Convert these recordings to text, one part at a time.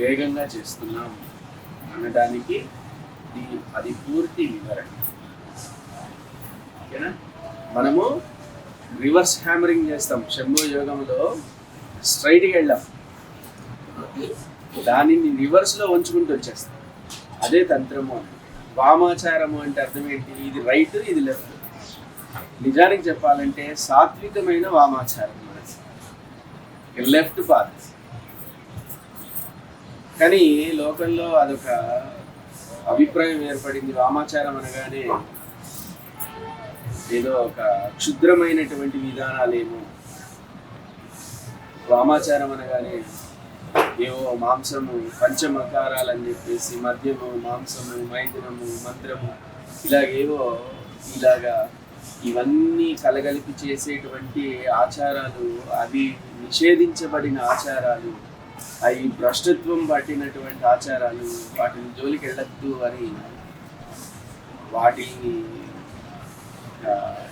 వేగంగా చేస్తున్నాం అనడానికి అది పూర్తి వివరణ. ఓకేనా? మనము రివర్స్ హ్యామరింగ్ చేస్తాం. శంభో యోగంలో స్ట్రైట్గా వెళ్ళాం. దానిని రివర్స్లో ఉంచుకుంటూ వచ్చేస్తాం. అదే తంత్రము అని. వామాచారము అంటే అర్థం ఏంటి? ఇది రైట్ ఇది లెఫ్ట్. నిజానికి చెప్పాలంటే సాత్వికమైన వామాచారం లెఫ్ట్ పాత్ కానీ లోకంలో అదొక అభిప్రాయం ఏర్పడింది. వామాచారం అనగానే ఏదో ఒక క్షుద్రమైనటువంటి విధానాలేమో. వామాచారం అనగానే ఏవో మాంసము పంచమకారాలని అని చెప్పేసి మద్యము మాంసము మైథునము మంత్రము ఇలాగేవో ఇలాగా ఇవన్నీ కలగలిపి చేసేటువంటి ఆచారాలు అవి నిషేధించబడిన ఆచారాలు అవి భ్రష్టత్వం పట్టినటువంటి ఆచారాలు వాటిని జోలికి వెళ్ళద్దు అని వాటిని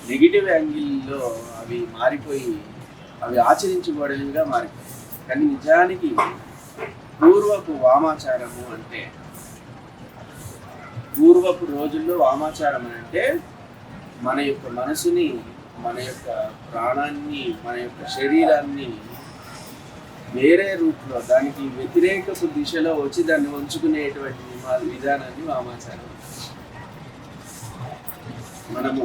నెగిటివ్ యాంగిల్లో అవి మారిపోయి అవి ఆచరించబడేవిగా మారిపోయాయి. కానీ నిజానికి పూర్వపు వామాచారము అంటే పూర్వపు రోజుల్లో వామాచారం అని అంటే మన యొక్క మనసుని మన యొక్క ప్రాణాన్ని మన యొక్క శరీరాన్ని వేరే రూట్లో దానికి వ్యతిరేకపు దిశలో వచ్చి దాన్ని ఉంచుకునేటువంటి మా విధానాన్ని వామాచారం. మనము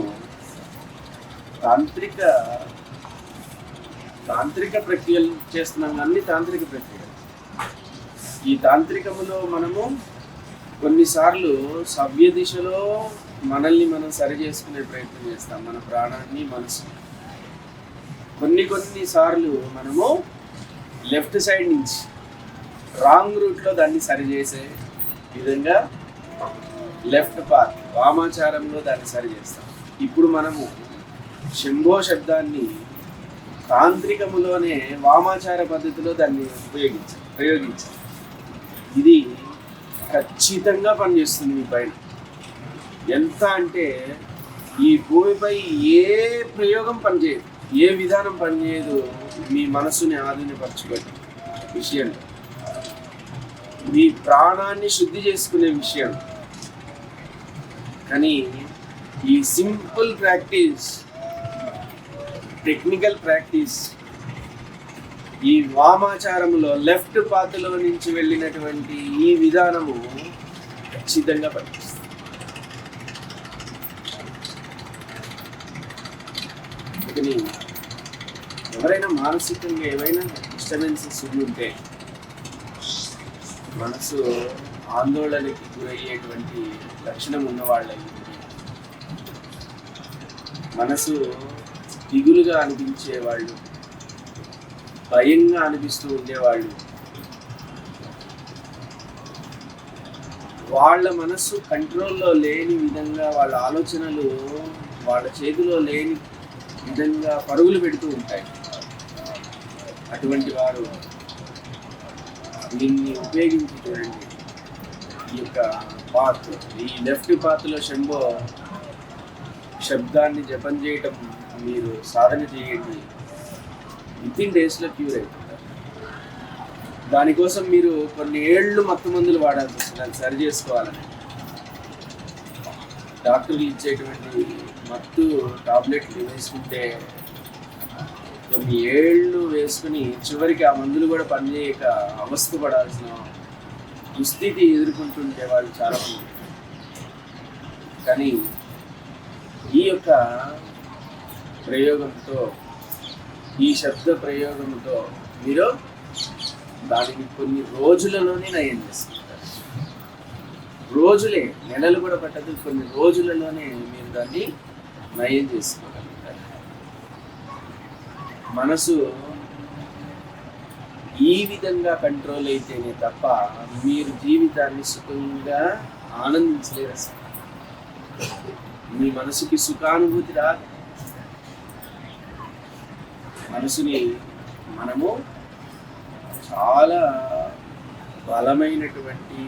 తాంత్రిక తాంత్రిక ప్రక్రియలు చేస్తున్నాం అన్ని తాంత్రిక ప్రక్రియలు. ఈ తాంత్రికములో మనము కొన్నిసార్లు సవ్య దిశలో మనల్ని మనం సరి చేసుకునే ప్రయత్నం చేస్తాం మన ప్రాణాన్ని మనసు. కొన్ని కొన్ని సార్లు మనము లెఫ్ట్ సైడ్ నుంచి రాంగ్ రూట్లో దాన్ని సరిచేసే విధంగా లెఫ్ట్ పార్క్ వామాచారంలో దాన్ని సరిచేస్తాం ఇప్పుడు మనము శంభో శబ్దాన్ని తాంత్రికములోనే వామాచార పద్ధతిలో దాన్ని ఉపయోగించాం ప్రయోగించాం. ఇది ఖచ్చితంగా పనిచేస్తుంది మీ పైన. ఎంత అంటే ఈ భూమిపై ఏ ప్రయోగం పనిచేయదు ఏ విధానం పనిచేయదు మీ మనసుని ఆధీనపరచుకోండి. విషయం. మీ ప్రాణాన్ని శుద్ధి చేసుకునే విషయం. కానీ ఈ సింపుల్ ప్రాక్టీస్ టెక్నికల్ ప్రాక్టీస్ ఈ వామాచారంలో లెఫ్ట్ పాత్రలో నుంచి వెళ్ళినటువంటి ఈ విధానము ఖచ్చితంగా పనిచేస్తుంది. కానీ ఎవరైనా మానసికంగా ఏవైనా డిస్టర్బెన్సెస్ ఉంటే మనసు ఆందోళనకి గురయ్యేటువంటి లక్షణం ఉన్న వాళ్ళకి మనసు దిగులుగా అనిపించే వాళ్ళు భయంగా అనిపిస్తూ ఉండేవాళ్ళు వాళ్ళ మనస్సు కంట్రోల్లో లేని విధంగా వాళ్ళ ఆలోచనలు వాళ్ళ చేతిలో లేని విధంగా పరుగులు పెడుతూ ఉంటాయి. అటువంటి వారు దీన్ని ఉపయోగించి చూడండి. ఈ యొక్క పాత్ ఈ లెఫ్ట్ పాత్లో శంభో శబ్దాన్ని జపం చేయటం మీరు సాధన చేయండి. విత్ ఇన్ డేస్లో క్యూర్ అయిపోతారు. దానికోసం మీరు కొన్ని ఏళ్ళు మత్తు మందులు వాడాల్సి వస్తుంది. దాన్ని సరి చేసుకోవాలని. డాక్టర్లు ఇచ్చేటువంటి మత్తు టాబ్లెట్లు వేసుకుంటే కొన్ని ఏళ్ళు వేసుకుని చివరికి ఆ మందులు కూడా పనిచేయక అవస్థ పడాల్సిన దుస్థితి ఎదుర్కొంటుంటే వాళ్ళు చాలామంది కానీ ఈ యొక్క ప్రయోగంతో ఈ శబ్ద ప్రయోగంతో మీరు దానిని కొన్ని రోజులలోనే నయం చేసుకుంటారు. రోజులే నెలలు కూడా పట్టదు కొన్ని రోజులలోనే మీరు దాన్ని నయం చేసుకోగలరు. మనసు ఈ విధంగా కంట్రోల్ అయితేనే తప్ప మీరు జీవితాన్ని సుఖంగా ఆనందించలేరు అసలు. మీ మనసుకి సుఖానుభూతి రాదు. మనసుని మనము చాలా బలమైనటువంటి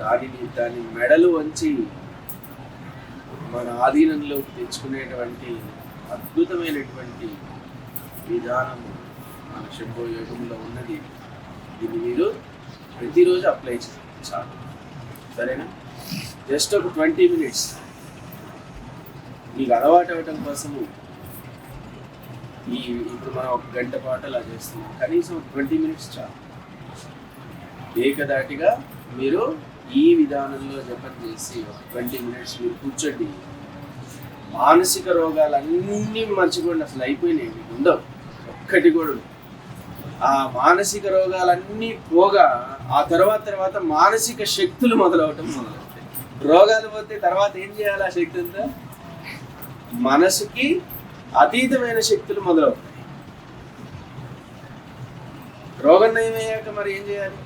దానిని దాని మెడలు వంచి మన ఆధీనంలోకి తెచ్చుకునేటువంటి అద్భుతమైనటువంటి విధానం మన శంభో యోగంలో ఉన్నది. దీన్ని మీరు ప్రతిరోజు అప్లై చేయండి చాలు. సరేనా? జస్ట్ ఒక ట్వంటీ మినిట్స్. మీకు అలవాటు అవ్వటం కోసము ఈ ఇప్పుడు మనం ఒక గంట పాటు అలా చేస్తున్నాం. కనీసం ట్వంటీ మినిట్స్ చాలు. ఏకదాటిగా మీరు ఈ విధానంలో జపం చేసి ఒక ట్వంటీ మినిట్స్ మీరు కూర్చోండి. మానసిక రోగాలన్నీ మర్చిపోండి అసలు అయిపోయినాయి మీకు ఉండవు. ఒక్కటి కూడా ఆ మానసిక రోగాలన్నీ పోగా ఆ తర్వాత తర్వాత మానసిక శక్తులు మొదలవటం మొదలవుతాయి. రోగాలు పోతే తర్వాత ఏం చేయాలి ఆ శక్తి అంతా? మనసుకి అతీతమైన శక్తులు మొదలవుతాయి. రోగం నయమయ్యాక మరి ఏం చేయాలి?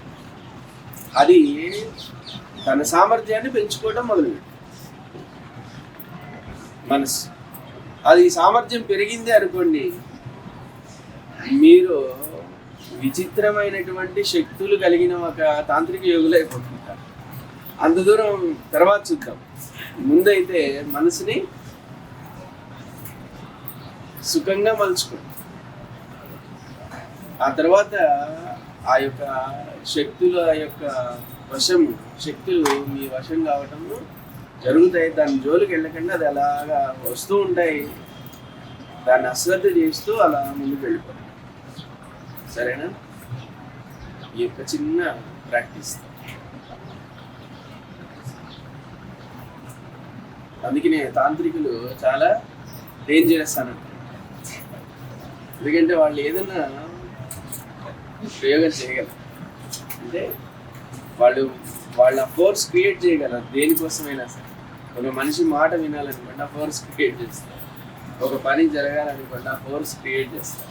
అది తన సామర్థ్యాన్ని పెంచుకోవడం మొదలు మనసు. అది సామర్థ్యం పెరిగింది అనుకోండి మీరు విచిత్రమైనటువంటి శక్తులు కలిగిన ఒక తాంత్రిక యోగులు అయిపోతుంటారు. అంత దూరం తర్వాత చూద్దాం. ముందైతే మనసుని సుఖంగా మలుచుకోండి. ఆ తర్వాత ఆ యొక్క శక్తుల యొక్క వశము శక్తులు మీ వశం కావటము జరుగుతాయి. దాని జోలికి వెళ్ళకుండా. అది అలాగా వస్తూ ఉంటాయి. దాన్ని అశ్రద్ధ చేస్తూ అలా ముందుకు వెళ్ళిపోతాయి సరేనా? ఈ యొక్క చిన్న ప్రాక్టీస్. అందుకనే తాంత్రికులు చాలా డేంజరస్ అని ఎందుకంటే వాళ్ళు ఏదన్నా ప్రయోగం చేయగలరు. అంటే వాళ్ళు వాళ్ళ ఫోర్స్ క్రియేట్ చేయగలరు. దేనికోసమైనా సరే. ఒక మనిషి మాట వినాలనుకోండి ఆ ఫోర్స్ క్రియేట్ చేస్తారు. ఒక పని జరగాలనుకోండి ఆ ఫోర్స్ క్రియేట్ చేస్తారు.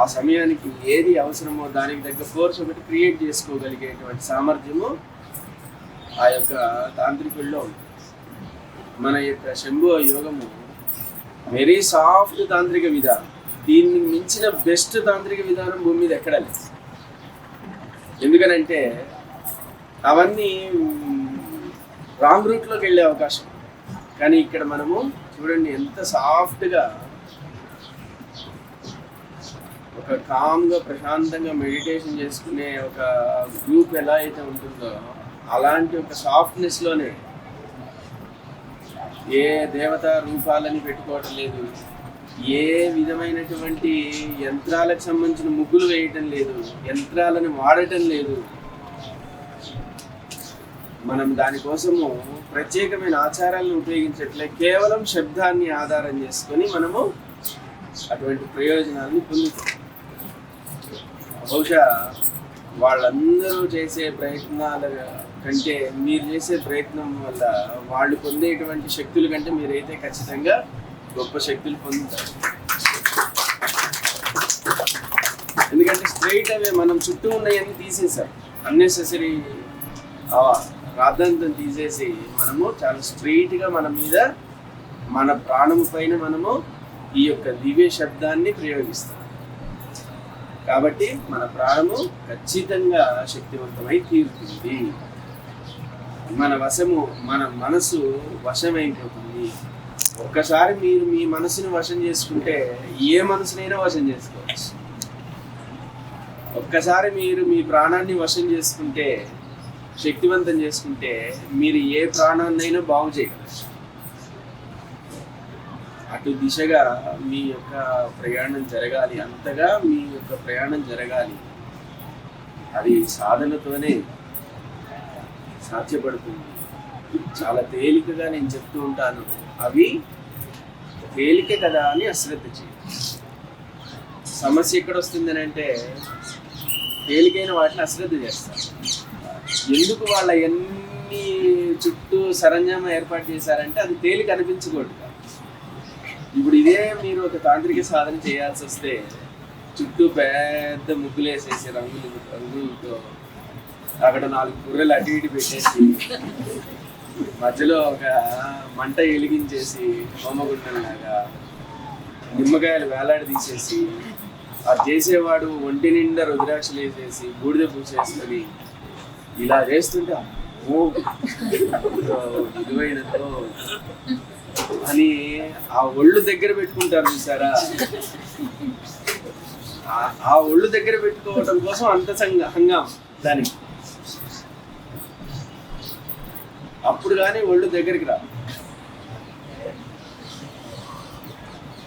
ఆ సమయానికి ఏది అవసరమో దానికి తగ్గ ఫోర్స్ ఒకటి క్రియేట్ చేసుకోగలిగేటువంటి సామర్థ్యము ఆ యొక్క తాంత్రికుల్లో ఉంది. మన యొక్క శంభు యోగము వెరీ సాఫ్ట్ తాంత్రిక విధానం. దీన్ని మించిన బెస్ట్ తాంత్రిక విధానం భూమి మీద ఎక్కడ లేదు. ఎందుకనంటే అవన్నీ రాంగ్ రూట్లోకి వెళ్ళే అవకాశం. కానీ ఇక్కడ మనము చూడండి ఎంత సాఫ్ట్గా ఒక కామ్గా ప్రశాంతంగా మెడిటేషన్ చేసుకునే ఒక గ్రూప్ ఎలా అయితే ఉంటుందో అలాంటి ఒక సాఫ్ట్నెస్లోనే ఏ దేవత రూపాలని పెట్టుకోవటం లేదు. ఏ విధమైనటువంటి యంత్రాలకు సంబంధించిన ముగ్గులు వేయటం లేదు. యంత్రాలను వాడటం లేదు. మనం దానికోసము ప్రత్యేకమైన ఆచారాలను ఉపయోగించట్లే కేవలం శబ్దాన్ని ఆధారం చేసుకొని మనము అటువంటి ప్రయోజనాలను పొందుతాం. బహుశా వాళ్ళందరూ చేసే ప్రయత్నాల కంటే మీరు చేసే ప్రయత్నం వల్ల వాళ్ళు పొందేటువంటి శక్తుల కంటే మీరైతే ఖచ్చితంగా గొప్ప శక్తులు పొందుతారు. ఎందుకంటే స్ట్రైట్ అవే మనం చుట్టూ ఉన్నాయని తీసేసాం అన్నెసెసరీ ప్రాధాన్యతను తీసేసి మనము చాలా స్ట్రైట్గా మన మీద మన ప్రాణము పైన మనము ఈ యొక్క దివ్య శబ్దాన్ని ప్రయోగిస్తాం. కాబట్టి మన ప్రాణము ఖచ్చితంగా శక్తివంతమై తీరుతుంది. మన వశము మన మనసు వశమైపోతుంది. ఒక్కసారి మీరు మీ మనసుని వశం చేసుకుంటే ఏ మనసునైనా వశం చేసుకోవచ్చు. ఒక్కసారి మీరు మీ ప్రాణాన్ని వశం చేసుకుంటే శక్తివంతం చేసుకుంటే మీరు ఏ ప్రాణాన్నైనా బాగు చేయగలరు. అటు దిశగా మీ యొక్క ప్రయాణం జరగాలి అంతగా మీ యొక్క ప్రయాణం జరగాలి. అది సాధనతోనే సాధ్యపడుతుంది. చాలా తేలికగా నేను చెప్తూ ఉంటాను. అవి తేలిక కదా అని అశ్రద్ధ చేయాలి సమస్య ఎక్కడ వస్తుందని అంటే తేలికైన వాటిని అశ్రద్ధ చేస్తారు. ఎందుకు వాళ్ళ ఎన్ని చుట్టూ సరంజామా ఏర్పాటు చేశారంటే అది తేలిక అనిపించకూడదు. ఇప్పుడు ఇదే మీరు ఒక తాంత్రిక సాధన చేయాల్సి వస్తే చుట్టూ పెద్ద ముగ్గులు వేసేసి రంగులు రంగులతో అక్కడ నాలుగు గుర్రెలు అటు ఇటు పెట్టేసి మధ్యలో ఒక మంట వెలిగించేసి హోమగుండంలాగా నిమ్మకాయలు వేలాడి తీసేసి అది చేసేవాడు ఒంటి నిండా రుద్రాక్షలు వేసేసి బూడిద పూసేసుకొని ఇలా చేస్తుంటే ఓ విలువైనదో అని ఆ ఒళ్ళు దగ్గర పెట్టుకుంటారు చూసారా? ఆ- ఆ ఒళ్ళు దగ్గర పెట్టుకోవడం కోసం అంత సంగ హంగాం దానికి? అప్పుడు కానీ ఒళ్ళు దగ్గరికి రా.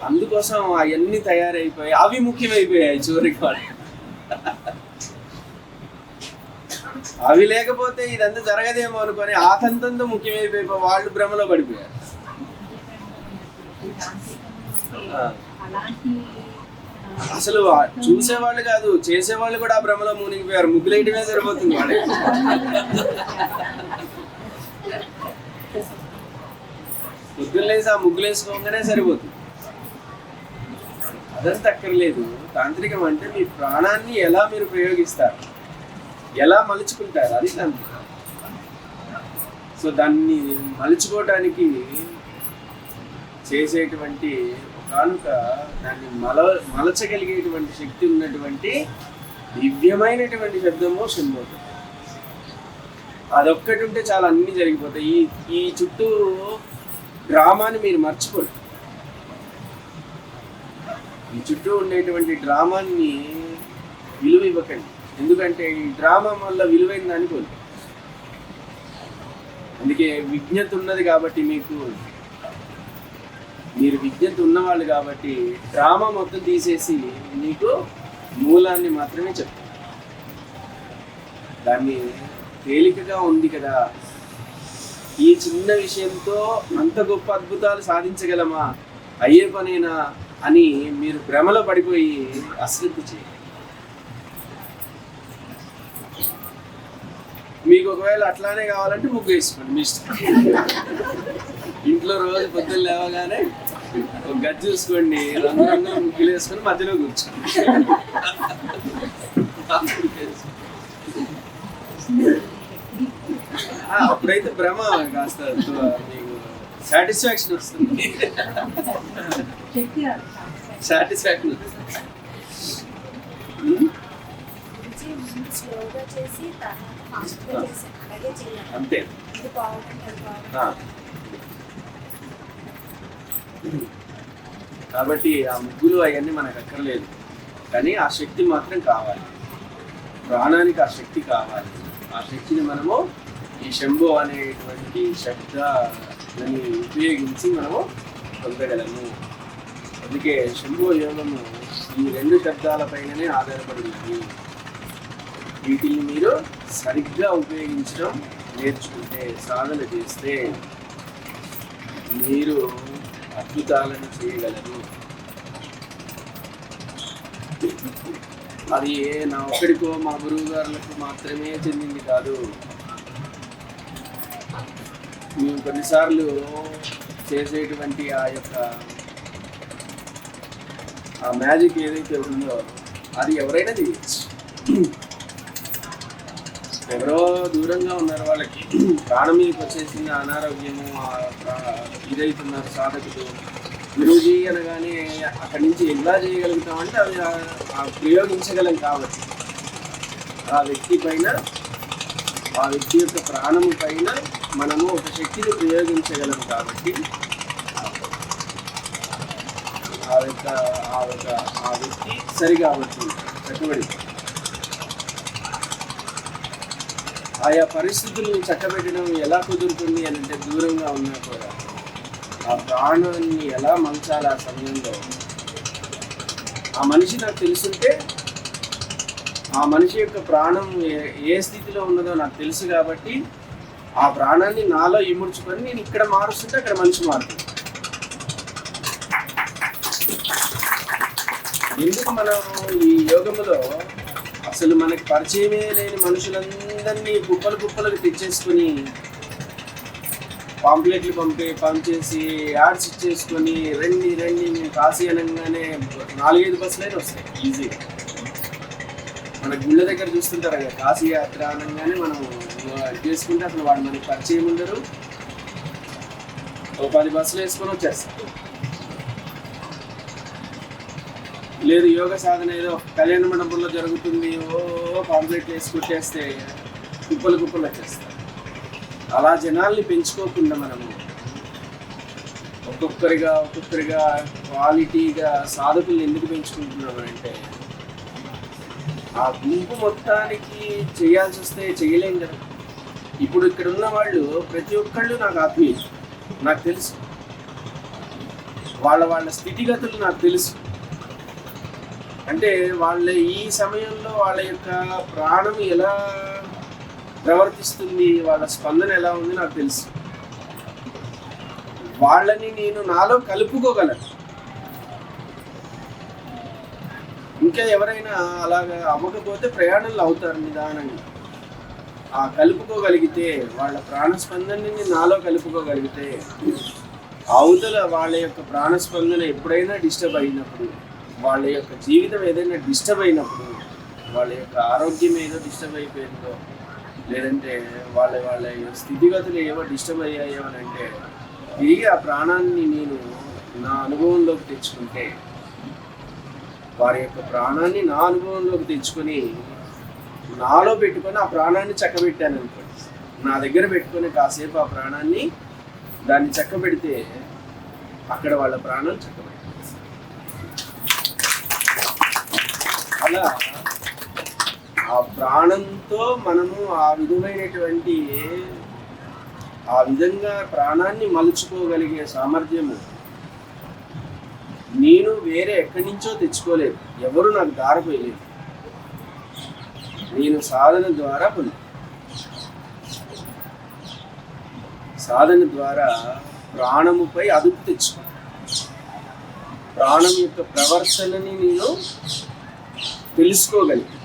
అందుకోసం అవన్నీ తయారైపోయి అవి ముఖ్యమైపోయాయి చివరికి వాళ్ళు. అవి లేకపోతే ఇదంతా జరగదేమో అనుకొని ఆతంతంతో ముఖ్యమైపోయి వాళ్ళు భ్రమలో పడిపోయారు. అసలు చూసేవాళ్ళు కాదు చేసేవాళ్ళు కూడా ఆ భ్రమలో మునిగిపోయారు. ముగ్గులేయటమే సరిపోతుంది వాళ్ళకి. లేసి ఆ ముగ్గులు వేసుకోగానే సరిపోతుంది. అదంతా అక్కర్లేదు. తాంత్రికం అంటే మీ ప్రాణాన్ని ఎలా మీరు ప్రయోగిస్తారు? ఎలా మలుచుకుంటారు? అది దాన్ని సో దాన్ని మలుచుకోవటానికి చేసేటువంటి కానుక దాన్ని మల మలచగలిగేటువంటి శక్తి ఉన్నటువంటి దివ్యమైనటువంటి శబ్దము శంభోతం అదొక్కటి ఉంటే చాలా అన్ని జరిగిపోతాయి. ఈ ఈ చుట్టూ డ్రామాని మీరు మర్చిపోరు. ఈ చుట్టూ ఉండేటువంటి డ్రామాన్ని విలువ ఇవ్వకండి. ఎందుకంటే ఈ డ్రామా వల్ల విలువైన దాన్ని కోల్పోతారు అందుకే విజ్ఞత ఉన్నది కాబట్టి మీకు మీరు విజ్ఞత ఉన్నవాళ్ళు కాబట్టి డ్రామా మొత్తం తీసేసి మీకు మూలాన్ని మాత్రమే చెప్తారు దాన్ని తేలికగా ఉంది కదా. ఈ చిన్న విషయంతో అంత గొప్ప అద్భుతాలు సాధించగలమా? అయ్యే పనేనా? అని మీరు భ్రమలో పడిపోయి అశ్రద్ధ చేయాలి మీకు ఒకవేళ అట్లానే కావాలంటే ముగ్గు వేసుకోండి మీ ఇష్టం. ఇంట్లో రోజు పొద్దున్న లేవగానే ఒక గది చూసుకోండి రంగు రంగు ముగ్గులు వేసుకొని మధ్యలో కూర్చోండి. అప్పుడైతే భ్రమ కాస్త మీకు సాటిస్ఫాక్షన్ వస్తుంది. సాటిస్ఫాక్షన్ వస్తుంది. అంతే. కాబట్టి ఆ ముగ్గులు అవన్నీ మనకు అక్కర్లేదు. కానీ ఆ శక్తి మాత్రం కావాలి. ప్రాణానికి ఆ శక్తి కావాలి. ఆ శక్తిని మనము ఈ శంభో అనేటువంటి శబ్దాలని ఉపయోగించి మనము పొందగలము. అందుకే శంభో యోగము ఈ రెండు శబ్దాలపైననే ఆధారపడి ఉంది వీటిని మీరు సరిగ్గా ఉపయోగించడం నేర్చుకుంటే సాధన చేస్తే మీరు అద్భుతాలను చేయగలరు. అది నా ఒక్కడికో మా గురువు గారులకు మాత్రమే చెందింది కాదు. మేము కొన్నిసార్లు చేసేటువంటి ఆ యొక్క ఆ మ్యాజిక్ ఏదైతే ఉందో అది ఎవరైనా చేయొచ్చు. ఎవరో దూరంగా ఉన్నారు వాళ్ళకి. ప్రాణం మీదకి వచ్చేసింది అనారోగ్యము ఇదైతున్నారు సాధకులు. గురూజీ అనగానే అక్కడి నుంచి ఎలా చేయగలుగుతాం అంటే ప్రయోగించగలం కాబట్టి ఆ వ్యక్తి పైన ఆ వ్యక్తి యొక్క ప్రాణము పైన మనము ఒక శక్తిని ప్రయోగించగలం కాబట్టి ఆ యొక్క ఆ యొక్క ఆ వ్యక్తి సరిగా అవుతుంది చక్కబడి ఆయా పరిస్థితులను చక్కబెట్టడం ఎలా కుదురుతుంది అని అంటే దూరంగా ఉన్నా కూడా ఆ ప్రాణాన్ని ఎలా మంచాలి ఆ సమయంలో? ఆ మనిషి నాకు తెలుసుంటే ఆ మనిషి యొక్క ప్రాణం ఏ- ఏ స్థితిలో ఉన్నదో నాకు తెలుసు కాబట్టి ఆ ప్రాణాన్ని నాలో ఇముడ్చుకొని నేను ఇక్కడ మారుస్తుంటే అక్కడ మనిషి మారుతుంది. ఎందుకు మనం ఈ యోగములో అసలు మనకి పరిచయమే లేని మనుషులందరినీ కుప్పలు కుప్పలకు తెచ్చేసుకొని పాంప్లెట్లు పంపి పంచేసి యాడ్స్ ఇచ్చేసుకొని రండి రండి మేము కాశీ అనగానే నాలుగైదు బస్సులైనా వస్తాయి. ఈజీగా మన గుళ్ళ దగ్గర చూస్తుంటారు కదా కాశీ యాత్ర అనగానే మనం ఇది చేసుకుంటే అసలు వాడు మనకి పరిచయం ఉండరు. ఒక పది బస్సులు వేసుకొని వచ్చేస్తారు. లేదు యోగ సాధన ఏదో కళ్యాణ మండపంలో జరుగుతుంది ఓ కాంప్లీట్ వేసి కుప్పలు కుప్పలు వచ్చేస్తారు అలా జనాల్ని పెంచుకోకుండా మనము ఒక్కొక్కరిగా ఒక్కొక్కరిగా క్వాలిటీగా సాధకుల్ని ఎందుకు పెంచుకుంటున్నాము అంటే ఆ గుంపు మొత్తానికి చేయాల్సి వస్తే చేయలేం కదా. ఇప్పుడు ఇక్కడ ఉన్న వాళ్ళు ప్రతి ఒక్కళ్ళు నాకు ఆత్మీయులు నాకు తెలుసు. వాళ్ళ వాళ్ళ స్థితిగతులు నాకు తెలుసు. అంటే వాళ్ళ ఈ సమయంలో వాళ్ళ యొక్క ప్రాణం ఎలా ప్రవర్తిస్తుంది వాళ్ళ స్పందన ఎలా ఉంది నాకు తెలుసు. వాళ్ళని నేను నాలో కలుపుకోగలను. ఇంకా ఎవరైనా అలాగా అవ్వకపోతే ప్రయాణంలో అవుతారు నిదానంగా. ఆ కలుపుకోగలిగితే వాళ్ళ ప్రాణస్పందనని నేను నాలో కలుపుకోగలిగితే అవతల వాళ్ళ యొక్క ప్రాణస్పందన ఎప్పుడైనా డిస్టర్బ్ అయినప్పుడు వాళ్ళ యొక్క జీవితం ఏదైనా డిస్టర్బ్ అయినప్పుడు వాళ్ళ యొక్క ఆరోగ్యం ఏదో డిస్టర్బ్ అయిపోయిందో లేదంటే వాళ్ళ వాళ్ళ స్థితిగతులు ఏవో డిస్టర్బ్ అయ్యాయో అని అంటే తిరిగి ఆ ప్రాణాన్ని నేను నా అనుభవంలోకి తెచ్చుకుంటే వారి యొక్క ప్రాణాన్ని నా అనుభవంలోకి తెచ్చుకొని నాలో పెట్టుకొని ఆ ప్రాణాన్ని చక్కబెట్టాను అనుకోండి. నా దగ్గర పెట్టుకొని కాసేపు ఆ ప్రాణాన్ని దాన్ని చక్కబెడితే అక్కడ వాళ్ళ ప్రాణం చక్కబెట్టారు అలా ఆ ప్రాణంతో మనము ఆ విధమైనటువంటి ఆ విధంగా ప్రాణాన్ని మలుచుకోగలిగే సామర్థ్యము నేను వేరే ఎక్కడి నుంచో తెచ్చుకోలేదు. ఎవరు నాకు దారిపోయలేదు నేను సాధన ద్వారా పొంది. సాధన ద్వారా ప్రాణముపై అదుపు తెచ్చుకో. ప్రాణం యొక్క ప్రవర్తనని నేను తెలుసుకోగలిగి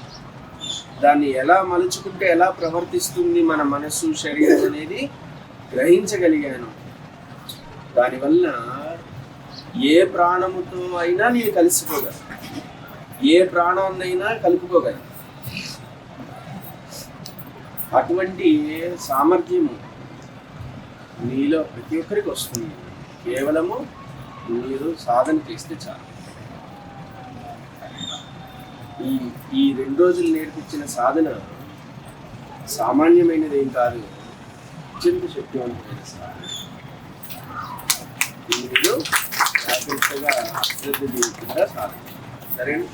దాన్ని ఎలా మలుచుకుంటే ఎలా ప్రవర్తిస్తుంది మన మనసు శరీరం అనేది గ్రహించగలిగాను. దానివల్ల ఏ ప్రాణముతో అయినా నేను కలిసిపోగలను. ఏ ప్రాణాన్నైనా కలుపుకోగలను. అటువంటి సామర్థ్యము నీలో ప్రతి ఒక్కరికి వస్తుంది. కేవలము మీరు సాధన చేస్తే చాలు. ఈ ఈ రెండు రోజులు నేర్పించిన సాధన సామాన్యమైనది ఏం కాదు. అత్యంత శక్తివంతమైన సాధన. దీన్ని జాగ్రత్తగా శ్రద్ధ చేయకుండా సాధన సరేనా?